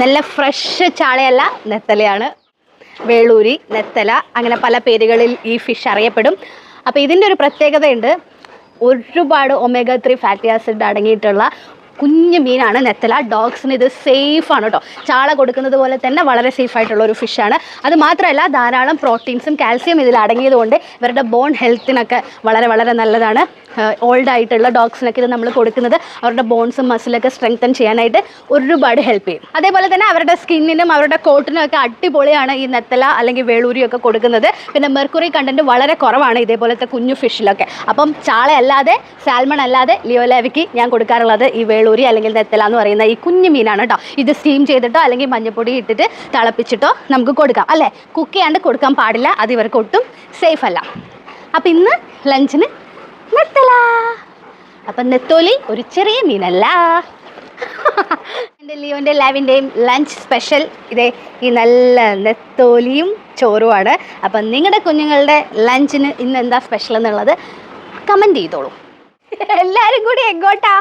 നല്ല ഫ്രഷ് ചാളയല്ല നെത്തലയാണ്. വേളൂരി നെത്തല അങ്ങനെ പല പേരുകളിൽ ഈ ഫിഷ് അറിയപ്പെടും. അപ്പോൾ ഇതിന്റെ ഒരു പ്രത്യേകതയുണ്ട്. ഒരുപാട് ഒമേഗ ത്രീ ഫാറ്റി ആസിഡ് അടങ്ങിയിട്ടുള്ള കുഞ്ഞു മീനാണ് നെത്തല. ഡോഗ്സിന് ഇത് സേഫ് ആണ് കേട്ടോ ചാള കൊടുക്കുന്നത് പോലെ തന്നെ വളരെ സേഫ് ആയിട്ടുള്ള ഒരു ഫിഷാണ് അത് മാത്രമല്ല ധാരാളം പ്രോട്ടീൻസും കാൽസ്യം ഇതിൽ അടങ്ങിയതുകൊണ്ട് ഇവരുടെ ബോൺ ഹെൽത്തിനൊക്കെ വളരെ വളരെ നല്ലതാണ്. ഓൾഡ് ആയിട്ടുള്ള ഡോഗ്സിനൊക്കെ ഇത് നമ്മൾ കൊടുക്കുന്നത് അവരുടെ ബോൺസും മസിലൊക്കെ സ്ട്രെങ്തൻ ചെയ്യാനായിട്ട് ഒരുപാട് ഹെൽപ്പ് ചെയ്യും. അതേപോലെ തന്നെ അവരുടെ സ്കിന്നിനും അവരുടെ കോട്ടിനും ഒക്കെ അടിപൊളിയാണ് ഈ നെത്തല അല്ലെങ്കിൽ വേളൂരിയൊക്കെ കൊടുക്കുന്നത്. പിന്നെ മെർക്കുറി കണ്ടന്റ് വളരെ കുറവാണ് ഇതേപോലത്തെ കുഞ്ഞു ഫിഷിലൊക്കെ അപ്പം ചാള അല്ലാതെ സാൽമൺ അല്ലാതെ ലിയോലാവിക്ക് ഞാൻ കൊടുക്കാറുള്ളത് ഈ വേളൂരി അല്ലെങ്കിൽ നെത്തല എന്ന് പറയുന്ന ഈ കുഞ്ഞു മീനാണ് കേട്ടോ ഇത് സ്റ്റീം ചെയ്തിട്ടോ അല്ലെങ്കിൽ മഞ്ഞപ്പൊടി ഇട്ടിട്ട് തിളപ്പിച്ചിട്ടോ നമുക്ക് കൊടുക്കാം. അല്ലേ? കുക്ക് ചെയ്യാണ്ട് കൊടുക്കാൻ പാടില്ല. അത് ഇവർക്ക് ഒട്ടും സേഫ് അല്ല. അപ്പം ഇന്ന് ലഞ്ചിന് നെത്തല അപ്പം നെത്തോലി ഒരു ചെറിയ മീനല്ല. എന്റെ ലിയോന്റെ ലാവിന്റെയും ലഞ്ച് സ്പെഷ്യൽ ഇതേ ഈ നല്ല നെത്തോലിയും ചോറുമാണ് അപ്പം നിങ്ങളുടെ കുഞ്ഞുങ്ങളുടെ ലഞ്ചിന് ഇന്ന് എന്താ സ്പെഷ്യൽ എന്നുള്ളത് കമന്റ് ചെയ്തോളൂ. എല്ലാവരും കൂടി എങ്ങോട്ടാ?